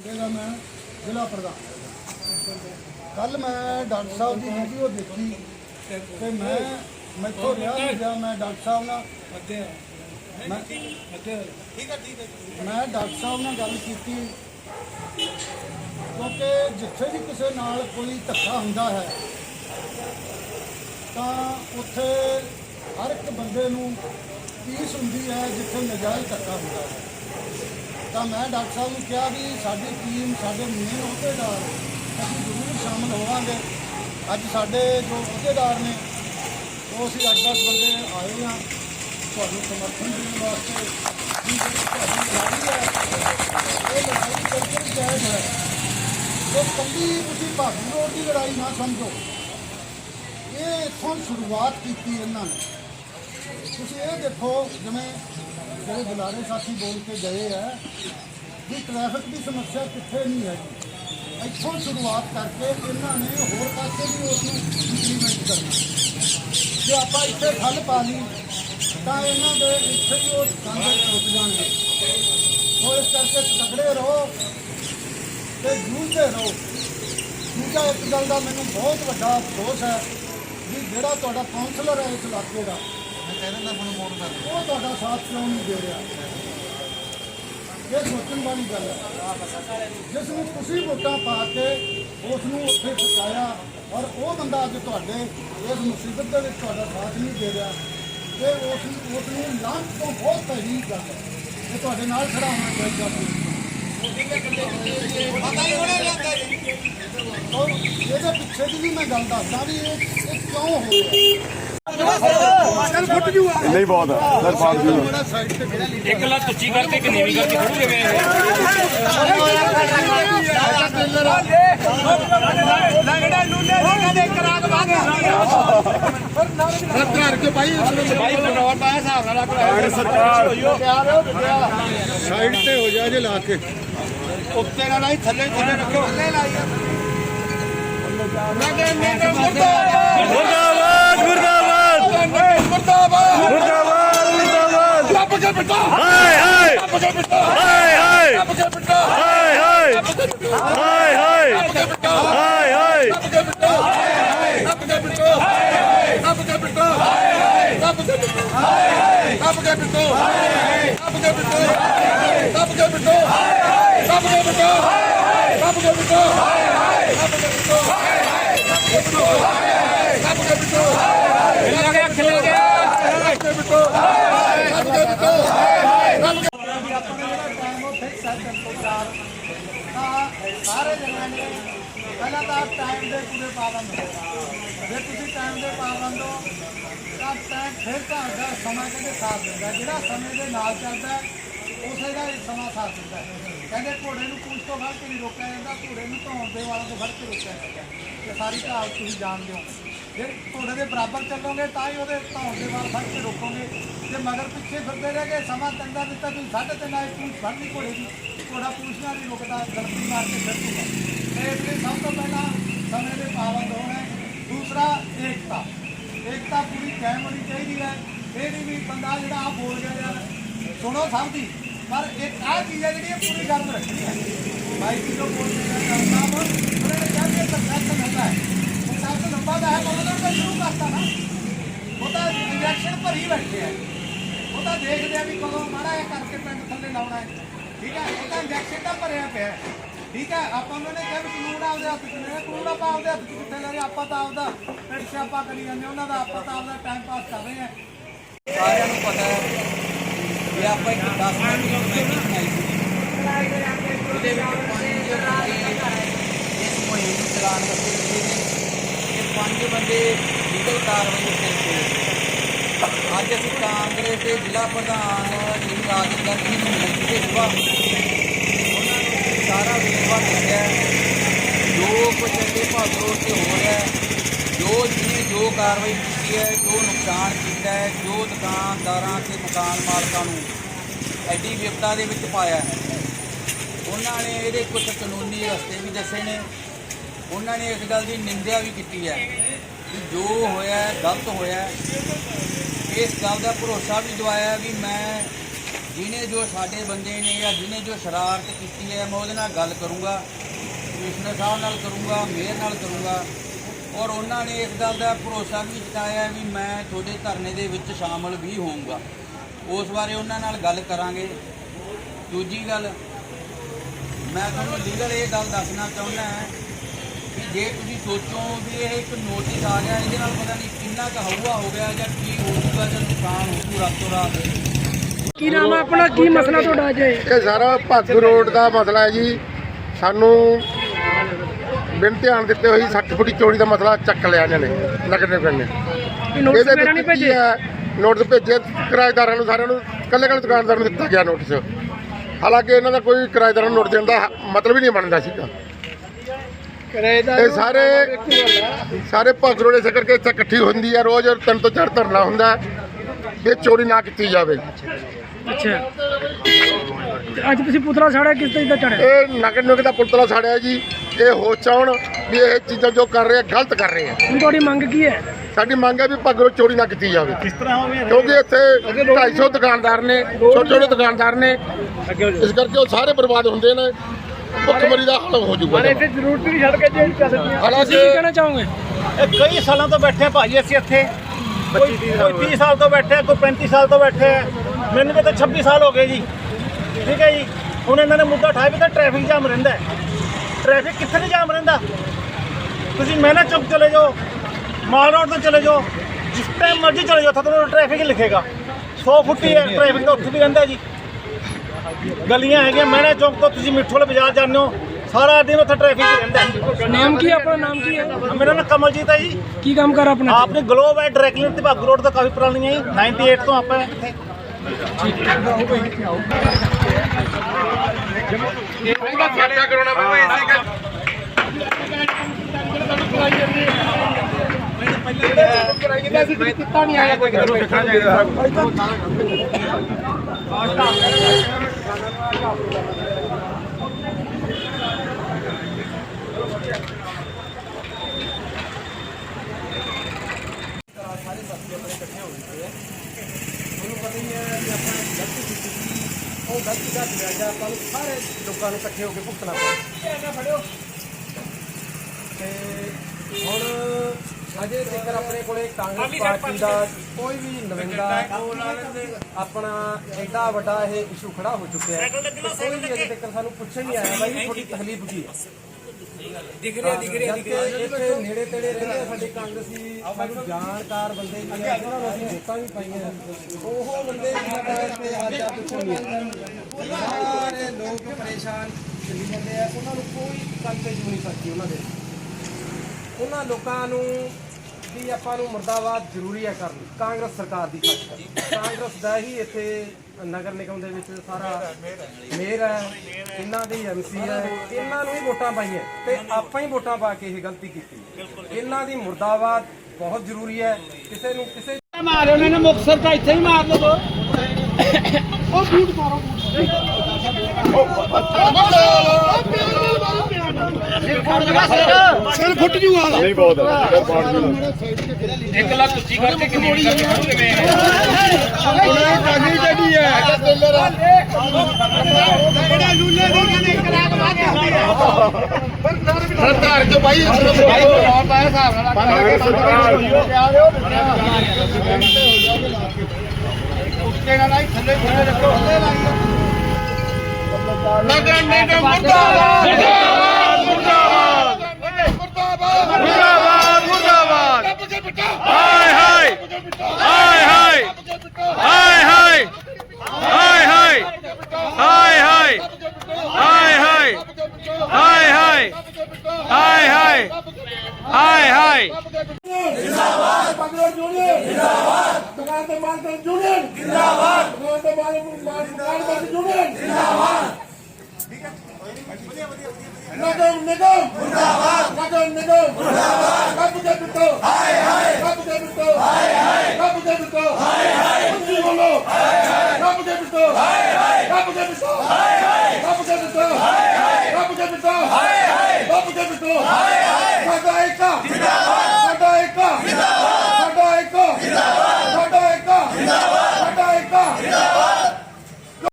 ਮੈਂ ਜ਼ਿਲ੍ਹਾ ਪ੍ਰਧਾਨ। ਕੱਲ ਮੈਂ ਡਾਕਟਰ ਸਾਹਿਬ ਦੀ ਵੀਡੀਓ ਦੇਖੀ ਤੇ ਮੈਂ ਮੈਥੋਂ ਰਿਹਾ ਨਹੀਂ ਗਿਆ ਮੈਂ ਡਾਕਟਰ ਸਾਹਿਬ ਨਾਲ ਮੈਂ ਠੀਕ ਹੈ ਠੀਕ ਹੈ ਮੈਂ ਡਾਕਟਰ ਸਾਹਿਬ ਨਾਲ ਗੱਲ ਕੀਤੀ। ਕਿਉਂਕਿ ਜਿੱਥੇ ਵੀ ਕਿਸੇ ਨਾਲ ਕੋਈ ਧੱਕਾ ਹੁੰਦਾ ਹੈ ਤਾਂ ਉੱਥੇ ਹਰ ਇੱਕ ਬੰਦੇ ਨੂੰ ਪੀਸ ਹੁੰਦੀ ਹੈ ਜਿੱਥੇ ਨਜਾਇਜ਼ ਧੱਕਾ ਹੁੰਦਾ ਹੈ। ਤਾਂ ਮੈਂ ਡਾਕਟਰ ਸਾਹਿਬ ਨੂੰ ਕਿਹਾ ਵੀ ਸਾਡੀ ਟੀਮ ਸਾਡੇ ਮੇਨ ਅਹੁਦੇਦਾਰ ਅਸੀਂ ਜ਼ਰੂਰ ਸ਼ਾਮਲ ਹੋਵਾਂਗੇ। ਅੱਜ ਸਾਡੇ ਜੋ ਅਹੁਦੇਦਾਰ ਨੇ, ਉਹ ਅਸੀਂ 8-10 ਬੰਦੇ ਆਏ ਹਾਂ। ਤੁਹਾਨੂੰ ਸਮਰਥਨ ਦੇਣ ਵਾਸਤੇ। ਵੀ ਜਿਹੜੀ ਤੁਹਾਡੀ ਲੜਾਈ ਹੈ, ਇਹ ਲੜਾਈ ਬਿਲਕੁਲ ਜਾਇਜ਼ ਹੈ। ਇਹ ਕੱਲੀ ਤੁਸੀਂ ਭਾਗੀ ਰੋਡ ਦੀ ਲੜਾਈ ਨਾ ਸਮਝੋ। ਇਹ ਇੱਥੋਂ ਸ਼ੁਰੂਆਤ ਕੀਤੀ ਇਹਨਾਂ ਨੇ। ਤੁਸੀਂ ਇਹ ਦੇਖੋ, ਜਿਵੇਂ ਜਿਹੜੇ ਬੁਲਾਰੇ ਸਾਥੀ ਬੋਲ ਕੇ ਗਏ ਆ ਵੀ ਟ੍ਰੈਫਿਕ ਦੀ ਸਮੱਸਿਆ ਕਿੱਥੇ ਨਹੀਂ ਹੈਗੀ, ਇੱਥੋਂ ਸ਼ੁਰੂਆਤ ਕਰਕੇ ਇਹਨਾਂ ਨੇ ਹੋਰ ਪਾਸੇ ਵੀ ਉਸ ਨੂੰ ਇੰਪਲੀਮੈਂਟ ਕਰਨਾ। ਜੇ ਆਪਾਂ ਇੱਥੇ ਠੱਲ ਪਾ ਲਈ, ਤਾਂ ਇਹਨਾਂ ਦੇ ਇੱਥੇ ਹੀ ਉਹ ਕੰਧ ਰੁਕ ਜਾਣਗੇ। ਸੋ ਇਸ ਕਰਕੇ ਤਕੜੇ ਰਹੋ ਤੇ ਜੂਝਦੇ ਰਹੋ। ਦੂਜਾ ਇੱਕ ਗੱਲ ਦਾ ਮੈਨੂੰ ਬਹੁਤ ਵੱਡਾ ਅਫਸੋਸ ਹੈ ਵੀ ਜਿਹੜਾ ਤੁਹਾਡਾ ਕਾਉਂਸਲਰ ਹੈ ਇਸ ਇਲਾਕੇ ਦਾ ਉਹ ਤੁਹਾਡਾ ਸਾਥ ਕਿਉਂ ਨਹੀਂ ਦੇ ਰਿਹਾ? ਇਹ ਸੋਚਣ ਵਾਲੀ ਗੱਲ ਹੈ। ਜਿਸ ਨੂੰ ਤੁਸੀਂ ਵੋਟਾਂ ਪਾ ਕੇ ਉਸ ਨੂੰ ਉੱਥੇ ਫਸਾਇਆ ਔਰ ਉਹ ਬੰਦਾ ਅੱਜ ਤੁਹਾਡੇ ਇਸ ਮੁਸੀਬਤ ਦੇ ਵਿੱਚ ਤੁਹਾਡਾ ਸਾਥ ਨਹੀਂ ਦੇ ਰਿਹਾ ਤੇ ਉਸ ਉਸ ਨੂੰ ਲਾਂਚ ਤੋਂ ਬਹੁਤ ਪਹਿਲੀ ਗੱਲ ਹੈ। ਇਹ ਤੁਹਾਡੇ ਨਾਲ ਖੜਾ ਹੋਣਾ ਚਾਹੀਦਾ ਸੀ। ਔਰ ਇਹਦੇ ਪਿੱਛੇ ਦੀ ਵੀ ਮੈਂ ਗੱਲ ਦੱਸਦਾ ਵੀ ਇਹ ਇਹ ਕਿਉਂ ਹੋ ਰਿਹਾ? ਨਹੀਂ ਬਹੁਤ ਹੈ ਸਰ ਬਹੁਤ ਜੀ ਇੱਕ ਲੱਤ ਉੱਚੀ ਕਰਕੇ ਕਿ ਨੀਵੀਂ ਕਰਕੇ ਖੜੂ ਕਿਵੇਂ ਇਹ। ਲੰਗੜਾ ਲੂਲੇ ਲੰਗਾ ਦੇ ਕਰਾਗ ਭਾਗ ਸਰ ਘਰ ਕੇ ਭਾਈ ਭਾਈ ਕੰਟਰੋਲ ਪਾਇਆ ਹਿਸਾਬ ਨਾਲ ਰੱਖ ਸਰਕਾਰ ਸਾਈਡ ਤੇ ਹੋ ਜਾ ਜੇ ਲਾ ਕੇ। ਉੱਤੇ ਨਾ ਲਾਈ ਥੱਲੇ ਥੱਲੇ ਰੱਖੋ। ਥੱਲੇ ਲਾਈ ਮੈਂ ਕਹਿੰਦਾ ਮੁਰਦਾਬਾਦ ਮੁਰਦਾਬਾਦ! ਮੁਰਦਾਬਾਦ! ਮੁਰਦਾਬਾਦ! ਮੁਰਦਾਬਾਦ ਲੱਭ ਕੇ ਪਿੱਟਾ! ਹਾਏ ਹਾਏ! ਲੱਭ ਕੇ ਪਿੱਟਾ! ਹਾਏ ਹਾਏ! ਲੱਭ ਕੇ ਪਿੱਟਾ! ਤਾਂ ਟਾਈਮ ਦੇ ਪੂਰੇ ਪਾਬੰਦ ਹੋ। ਜੇ ਤੁਸੀਂ ਟਾਈਮ ਦੇ ਪਾਬੰਦ ਹੋ, ਤਾਂ ਟਾਈਮ ਫਿਰ ਤੁਹਾਡਾ ਸਮਾਂ ਕਹਿੰਦੇ ਸਾਥ ਦਿੰਦਾ ਜਿਹੜਾ ਸਮੇਂ ਦੇ ਨਾਲ ਚੱਲਦਾ ਉਸੇ ਦਾ ਹੀ ਸਮਾਂ ਸਾਥ ਦਿੰਦਾ ਕਹਿੰਦੇ ਘੋੜੇ ਨੂੰ ਪੂਛ ਤੋਂ ਫੜ ਕੇ ਨਹੀਂ ਰੋਕਿਆ ਜਾਂਦਾ, ਘੋੜੇ ਨੂੰ ਧੌਣ ਦੇ ਵਾਲਾਂ ਤੋਂ ਫੜ ਕੇ ਰੋਕਿਆ ਜਾਂਦਾ ਇਹ ਸਾਰੀ ਕਹਾਵਤ ਤੁਸੀਂ ਜਾਣਦੇ ਹੋ। ਜੇ ਘੋੜੇ ਦੇ ਬਰਾਬਰ ਚੱਲੋਗੇ, ਤਾਂ ਹੀ ਉਹਦੇ ਧੌਣ ਦੇ ਵਾਲ ਫੜ ਕੇ ਰੋਕੋਗੇ। ਜੇ ਮਗਰ ਪਿੱਛੇ ਫਿਰਦੇ ਰਹੇ ਗਏ, ਸਮਾਂ ਚੰਗਾ ਦਿੱਤਾ, ਤੁਸੀਂ ਸਾਢੇ ਤਿੰਨ ਆਏ, ਪੂਛ ਫੜਨੀ ਘੋੜੇ ਦੀ। ਘੋੜਾ ਪੂਛ ਨਾਲ ਨਹੀਂ ਰੁਕਦਾ, ਗਲਤੀ ਮਾਰ ਕੇ ਫਿਰ ਇਸ ਲਈ ਸਭ ਤੋਂ ਪਹਿਲਾਂ ਸਮੇਂ ਦੇ ਪਾਬੰਦ ਹੋਣਾ ਦੂਸਰਾ, ਏਕਤਾ। ਏਕਤਾ ਪੂਰੀ ਕਾਇਮ ਹੋਣੀ ਚਾਹੀਦੀ ਹੈ। ਇਹ ਨਹੀਂ ਵੀ ਬੰਦਾ ਜਿਹੜਾ ਆ ਬੋਲ ਗਿਆ ਯਾਰ, ਸੁਣੋ ਸਭ ਦੀ, ਪਰ ਇੱਕ ਆਹ ਚੀਜ਼ ਹੈ ਜਿਹੜੀ ਪੂਰੀ ਗੱਲ ਰੱਖਣੀ ਹੈ। ਬਾਈ ਜੀ ਲੋਕ ਬੋਲਦੇ ਨੇ ਸਾਹਿਬ ਉਹਨਾਂ ਨੇ ਕਿਹਾ ਕਿ ਇਹ ਪ੍ਰੋਸੈਸ ਲੰਬਾ ਹੈ। ਪ੍ਰੋਸੈਸ ਲੰਬਾ ਤਾਂ ਹੈ, ਪਰ ਉਹਨਾਂ ਨੇ ਸ਼ੁਰੂ ਕਰਤਾ ਨਾ। ਉਹ ਤਾਂ ਇੰਜੈਕਸ਼ਨ ਭਰੀ ਬੈਠੇ ਆ। ਉਹ ਤਾਂ ਦੇਖਦੇ ਆ ਵੀ ਕਦੋਂ ਮਾੜਾ ਇਹ ਕਰਕੇ ਪਿੰਡ ਥੱਲੇ ਲਾਉਣਾ ਹੈ। ਠੀਕ ਹੈ, ਇਹ ਤਾਂ ਇੰਜੈਕਸ਼ਨ ਤਾਂ ਭਰਿਆ ਪਿਆ ਹੈ। ਠੀਕ ਹੈ, ਆਪਾਂ ਉਹਨਾਂ ਨੇ ਕਿਹਾ ਵੀ ਕਾਨੂੰਨ ਆਪਦੇ ਹੱਥ 'ਚ ਨੇ ਕਾਨੂੰਨ ਆਪਾਂ ਆਪਦੇ ਹੱਥ 'ਚ ਕਿੱਥੇ ਲੈ ਰਹੇ ਆਪਾਂ ਤਾਂ ਆਪਦਾ ਪਿੰਡ ਸਿਆਪਾ ਕਰੀ ਜਾਂਦੇ ਉਹਨਾਂ ਦਾ ਆਪਾਂ ਤਾਂ ਆਪਦਾ ਟਾਈਮ ਪਾਸ ਕਰ ਰਹੇ ਹਾਂ। ਸਾਰਿਆਂ ਨੂੰ ਪਤਾ ਹੈ ਵੀ ਆਪਾਂ ਇੱਕ 10 ਮਿੰਟ ਦੀ ਕਮੇਟੀ ਬਣਾਈ ਸੀ। ਉਹਦੇ ਵਿੱਚ ਪੰਜ ਬੰਦੇ ਇਸ ਮੁਹਿੰਮ ਨੂੰ ਚਲਾਉਣ ਵਾਸਤੇ ਲੱਗੇ ਨੇ ਇਹ ਪੰਜ ਬੰਦੇ ਲੀਗਲ ਕਾਰਵਾਈ ਉੱਤੇ ਲੱਗੇ ਅੱਜ ਅਸੀਂ ਕਾਂਗਰਸ ਦੇ ਜ਼ਿਲ੍ਹਾ ਪ੍ਰਧਾਨ ਜੀ ਰਾਜ ਗਾਂਧੀ ਨੂੰ ਮਿਲੇ ਸੀਗੇ ਸੁਬਾਹ ਸਾਰਾ ਵੇਰਵਾ ਮਿਲਿਆ ਜੋ ਕੁਝ ਅੱਗੇ ਭਾਦਰੋਂ ਤੇ ਹੋ ਰਿਹਾ ਜੋ ਜਿਹਨੇ ਜੋ ਕਾਰਵਾਈ ਕੀਤੀ ਹੈ, ਜੋ ਨੁਕਸਾਨ ਕੀਤਾ ਹੈ, ਜੋ ਦੁਕਾਨਦਾਰਾਂ ਤੇ ਮਕਾਨ ਮਾਲਕਾਂ ਨੂੰ ਐਡੀ ਵਿਪਤਾ ਦੇ ਵਿੱਚ ਪਾਇਆ ਹੈ। ਉਹਨਾਂ ਨੇ ਇਹਦੇ ਕੁਝ ਕਾਨੂੰਨੀ ਰਸਤੇ ਵੀ ਦੱਸੇ ਨੇ। ਉਹਨਾਂ ਨੇ ਇਸ ਗੱਲ ਦੀ ਨਿੰਦਿਆ ਵੀ ਕੀਤੀ ਹੈ ਕਿ ਜੋ ਹੋਇਆ ਗਲਤ ਹੋਇਆ ਇਸ ਗੱਲ ਦਾ ਭਰੋਸਾ ਵੀ ਦਵਾਇਆ ਵੀ ਮੈਂ ਜਿਹਨੇ ਜੋ ਸਾਡੇ ਬੰਦੇ ਨੇ ਜਾਂ ਜਿਹਨੇ ਜੋ ਸ਼ਰਾਰਤ ਕੀਤੀ ਹੈ, ਮੈਂ ਉਹਦੇ ਨਾਲ ਗੱਲ ਕਰੂੰਗਾ, ਕਮਿਸ਼ਨਰ ਸਾਹਿਬ ਨਾਲ ਕਰੂੰਗਾ, ਮੇਅਰ ਨਾਲ ਕਰੂੰਗਾ। ਔਰ ਉਹਨਾਂ ਨੇ ਇਸ ਗੱਲ ਦਾ ਭਰੋਸਾ ਵੀ ਜਤਾਇਆ ਵੀ ਮੈਂ ਤੁਹਾਡੇ ਧਰਨੇ ਦੇ ਵਿੱਚ ਸ਼ਾਮਲ ਵੀ ਹੋਊਂਗਾ। ਉਸ ਬਾਰੇ ਉਹਨਾਂ ਨਾਲ ਗੱਲ ਕਰਾਂਗੇ। ਦੂਜੀ ਗੱਲ, ਮੈਂ ਤੁਹਾਨੂੰ ਲੀਗਲ ਇਹ ਗੱਲ ਦੱਸਣਾ ਚਾਹੁੰਦਾ ਹਾਂ ਕਿ ਜੇ ਤੁਸੀਂ ਸੋਚੋ ਵੀ ਇਹ ਇੱਕ ਨੋਟਿਸ ਆ ਗਿਆ, ਇਹਦੇ ਨਾਲ ਪਤਾ ਨਹੀਂ ਕਿੰਨਾ ਕੁ ਹਊਆ ਹੋ ਗਿਆ ਜਾਂ ਕੀ ਹੋਊਗਾ ਜਾਂ ਨੁਕਸਾਨ ਹੋਊ ਰਾਤੋਂ ਰਾਤ। ਕੀ ਨਾਮ ਹੈ ਆਪਣਾ? ਕੀ ਮਸਲਾ ਤੁਹਾਡਾ ਅਜੇ? ਇਹ ਸਾਰਾ ਭੱਗ ਰੋਡ ਦਾ ਮਸਲਾ ਹੈ ਜੀ। ਸਾਨੂੰ ਬਿਨ ਧਿਆਨ ਦਿੱਤੇ ਹੋਈ 60 ਫੁੱਟੀ ਚੋਰੀ ਦਾ ਮਸਲਾ ਚੱਕ ਲਿਆ ਇਹਨਾਂ ਨੇ ਨਗਰ ਨਿਗਮ ਨੇ। ਇਹ ਨੋਟਿਸ ਵਗੈਰਾ ਨਹੀਂ ਕੀ ਭੇਜੇ? ਨੋਟਿਸ ਭੇਜੇ ਕਿਰਾਏਦਾਰਾਂ ਨੂੰ ਸਾਰਿਆਂ ਨੂੰ ਕੱਲੇ ਕੱਲੇ ਦੁਕਾਨਦਾਰ ਨੂੰ ਦਿੱਤਾ ਗਿਆ ਨੋਟਿਸ ਹਾਲਾਂਕਿ ਇਹਨਾਂ ਦਾ ਕੋਈ ਕਿਰਾਏਦਾਰਾਂ ਨੂੰ ਨੋਟਿਸ ਦੇਣ ਦਾ ਮਤਲਬ ਹੀ ਨਹੀਂ ਬਣਦਾ ਸੀਗਾ। ਇਹ ਸਾਰੇ ਸਾਰੇ ਭੱਗ ਰੋਡ ਇਸੇ ਕਰਕੇ ਇੱਥੇ ਇਕੱਠੀ ਹੁੰਦੀ ਹੈ। ਰੋਜ਼ ਤਿੰਨ ਤੋਂ ਚਾਰ ਧਰਨਾ ਹੁੰਦਾ ਹੈ। ਇਹ ਚੋਰੀ ਨਾ ਕੀਤੀ ਜਾਵੇ। ਅੱਛਾ। ਤੇ ਅੱਜ ਤੁਸੀਂ ਪੁਤਲਾ ਸਾੜਿਆ ਕਿਸ ਤਰੀਕੇ ਦਾ ਚੜਿਆ? ਇਹ ਨਗਰ ਨਿਗਮ ਦਾ ਪੁਤਲਾ ਸਾੜਿਆ ਜੀ। ਇਹ ਹੋ ਚਾਉਣ ਵੀ ਇਹ ਚੀਜ਼ਾਂ ਜੋ ਕਰ ਰਹੇ ਆ ਗਲਤ ਕਰ ਰਹੇ ਆ। ਹੁਣ ਤੁਹਾਡੀ ਮੰਗ ਕੀ ਹੈ? ਸਾਡੀ ਮੰਗ ਹੈ ਵੀ ਪੱਗਰੋਂ ਚੋਰੀ ਨਾ ਕੀਤੀ ਜਾਵੇ। ਕਿਸ ਤਰ੍ਹਾਂ ਹੋਵੇ ਕਿਉਂਕਿ ਇੱਥੇ 250 ਦੁਕਾਨਦਾਰ ਨੇ ਛੋਟੇ ਛੋਟੇ ਦੁਕਾਨਦਾਰ ਨੇ। ਇਸ ਕਰਕੇ ਉਹ ਸਾਰੇ ਬਰਬਾਦ ਹੁੰਦੇ ਨੇ। ਭੁੱਖਮਰੀ ਦਾ ਹੱਲ ਹੋ ਜਾਊਗਾ। ਜ਼ਰੂਰਤ ਨਹੀਂ ਛੱਡ ਕੇ ਤੁਸੀਂ ਹਾਲਾਂਕਿ ਕੀ ਕਹਿਣਾ ਚਾਹੋਗੇ? ਇਹ ਕਈ ਸਾਲਾਂ ਤੋਂ ਬੈਠੇ ਭਾਜੀ ਅਸੀਂ ਇੱਥੇ। ਕੋਈ ਕੋਈ 30 ਸਾਲ ਤੋਂ ਬੈਠੇ ਕੋਈ 35 ਸਾਲ ਤੋਂ ਬੈਠੇ ਮੈਨੂੰ ਤਾਂ 26 ਸਾਲ ਹੋ ਗਏ ਜੀ। ਠੀਕ ਹੈ ਜੀ। ਹੁਣ ਇਹਨਾਂ ਨੇ ਮੁੱਦਾ ਉਠਾਇਆ ਵੀ ਤਾਂ ਟ੍ਰੈਫਿਕ ਜਾਮ ਰਹਿੰਦਾ ਹੈ। ਟ੍ਰੈਫਿਕ ਕਿੱਥੇ ਨਹੀਂ ਜਾਮ ਰਹਿੰਦਾ? ਤੁਸੀਂ ਮਹਿਨਾ ਚੌਕ ਚਲੇ ਜਾਓ ਮਾਲ ਰੋਡ ਤੋਂ ਚਲੇ ਜਾਓ ਜਿਸ ਟਾਈਮ ਮਰਜ਼ੀ ਚਲੇ ਜਾਓ ਤੁਹਾਨੂੰ ਟ੍ਰੈਫਿਕ ਹੀ ਲਿਖੇਗਾ। 100 ਫੁੱਟੀ ਹੈ ਟ੍ਰੈਫਿਕ ਤਾਂ ਉੱਥੇ ਵੀ ਰਹਿੰਦਾ ਜੀ। ਗਲੀਆਂ ਹੈਗੀਆਂ ਮਹਿਨਾ ਚੌਕ ਤੋਂ ਤੁਸੀਂ ਮਿੱਠੂ ਵਾਲੇ ਬਾਜ਼ਾਰ ਜਾਂਦੇ ਹੋ ਸਾਰਾ ਦਿਨ ਉੱਥੇ ਟ੍ਰੈਫਿਕ ਹੀ ਰਹਿੰਦਾ। ਹੈ ਨਾਮ ਕੀ ਹੈ ਆਪਣਾ? ਨਾਮ ਕੀ ਹੈ? ਮੇਰਾ ਨਾਮ ਕਮਲਜੀਤ ਹੈ ਜੀ। ਕੀ ਕੰਮ ਕਰ ਆਪਣਾ? ਆਪਨੇ ਗਲੋਬ ਹੈ ਡਾਇਰੈਕਟਲੀ ਤੇ ਭਾਗੂ ਰੋਡ ਤੋਂ ਕਾਫੀ ਪੁਰਾਣੀਆਂ ਜੀ। 98 ਤੋਂ ਆਪਾਂ ਇੱਥੇ। ਕੋਈ ਵੀ ਨਵਿੰਦਾ ਆਪਣਾ ਐਡਾ ਵੱਡਾ ਇਹ ਇਸ਼ੂ ਖੜਾ ਹੋ ਚੁੱਕਿਆ ਹੈ। ਕੋਈ ਅਜੇ ਤੱਕ ਸਾਨੂੰ ਪੁੱਛਣ ਨਹੀਂ ਆਇਆ। ਬਾਈ ਤੁਹਾਡੀ ਤਕਲੀਫ ਕੀ ਹੈ? ਦਿਖ ਰਿਹਾ ਦਿਖ ਰਿਹਾ ਦਿਖ ਰਿਹਾ। ਇੱਥੇ ਨੇੜੇ ਤੇੜੇ ਰਹਿੰਦੇ ਸਾਡੇ ਕਾਂਗਰਸੀ, ਸਾਨੂੰ ਜਾਣਕਾਰ ਬੰਦੇ ਵੀ ਆ, ਉਹਨਾਂ ਨੂੰ ਅਸੀਂ ਵੋਟਾਂ ਵੀ ਪਾਈਆਂ। ਉਹ ਬੰਦੇ ਵੀ ਇੱਥੇ ਅੱਜ ਆ ਪੁੱਛਣ ਨਹੀਂ ਸਾਰੇ ਲੋਕ ਪਰੇਸ਼ਾਨ ਚੱਲੀ ਜਾਂਦੇ ਆ। ਉਹਨਾਂ ਨੂੰ ਕੋਈ ਕੰਤੇ ਨਹੀਂ ਸਕਦੀ ਉਹਨਾਂ ਦੇ। ਉਹਨਾਂ ਲੋਕਾਂ ਨੂੰ ਵੀ ਆਪਾਂ ਨੂੰ ਮੁਰਦਾਬਾਦ ਜ਼ਰੂਰੀ ਹੈ ਕਰਨੀ ਕਾਂਗਰਸ ਸਰਕਾਰ ਦੀ ਖਾਤਰ ਕਾਂਗਰਸ ਦਾ ਹੀ ਇੱਥੇ ਨਗਰ ਨਿਗਮ ਦੇ ਵਿੱਚ ਸਾਰਾ ਮੇਅਰ ਹੈ ਇਹਨਾਂ ਦੀ ਐਮਸੀ ਹੈ ਇਹਨਾਂ ਨੂੰ ਹੀ ਵੋਟਾਂ ਪਾਈਆਂ ਤੇ ਆਪਾਂ ਹੀ ਵੋਟਾਂ ਪਾ ਕੇ ਇਹ ਗਲਤੀ ਕੀਤੀ ਇਹਨਾਂ ਦੀ ਮੁਰਦਾਬਾਦ ਬਹੁਤ ਜ਼ਰੂਰੀ ਹੈ ਕਿਸੇ ਨੂੰ ਕਿਸੇ ਮਾਰੇ ਉਹਨਾਂ ਨੇ ਮੁਕਸਰ ਤਾਂ ਇੱਥੇ ਹੀ ਮਾਰ ਲਵੋ। ਸਿਰ ਫੁੱਟ ਜੂ ਆਲਾ ਨਹੀਂ ਬਹੁਤ ਇੱਕ ਲੱਖ ਉੱਚੀ ਕਰਕੇ ਕਿੰਨੀ ਵੀ ਕਰ ਕਿਵੇਂ ਉਹਨੇ ਕਾਗੀ ਜਿਹੜੀ ਹੈ ਬੜਾ ਲੂਲੇ ਦੀ ਕਹਿੰਦੇ ਕਰਾਕ ਵਾਧੇ ਹੁੰਦੀ ਹੈ? ਪਰ ਸਰਦਾਰ ਜੋ ਭਾਈ ਭਾਈ ਕੋਲ ਪਾਇਆ ਹਿਸਾਬ ਨਾਲ ਸਰਦਾਰ ਜੀ ਹੋ ਗਿਆ ਹੋ ਉੱਤੇ ਨਾ ਲਾਈ ਥੱਲੇ ਥੱਲੇ ਰੱਖੋ। ਥੱਲੇ ਲਾਈ ਨਗਰ ਨਿਗਮ ਮੁਰਦਾਬਾਦ। जिंदाबाद पंगड़ यूनियन जिंदाबाद दुकान पे माल कर यूनियन जिंदाबाद दुकान पे माल माल दुकान पे यूनियन जिंदाबाद निगम निगम जिंदाबाद निगम निगम जिंदाबाद कब के बिको हाय हाय कब के बिको हाय हाय कब के बिको हाय हाय कुछ बोलो हाय हाय कब के बिको हाय हाय कब के बिको हाय हाय कब के बिको हाय हाय कब के बिको हाय ਕੇ ਮਿਟੋ ਹਾਏ ਹਾਏ ਸਾਡਾ ਏਕਾ। ਜਿੰਦਾਬਾਦ ਸਾਡਾ ਏਕਾ। ਜਿੰਦਾਬਾਦ ਸਾਡਾ ਏਕਾ। ਜਿੰਦਾਬਾਦ ਸਾਡਾ ਏਕਾ। ਜਿੰਦਾਬਾਦ ਸਾਡਾ ਏਕਾ। ਜਿੰਦਾਬਾਦ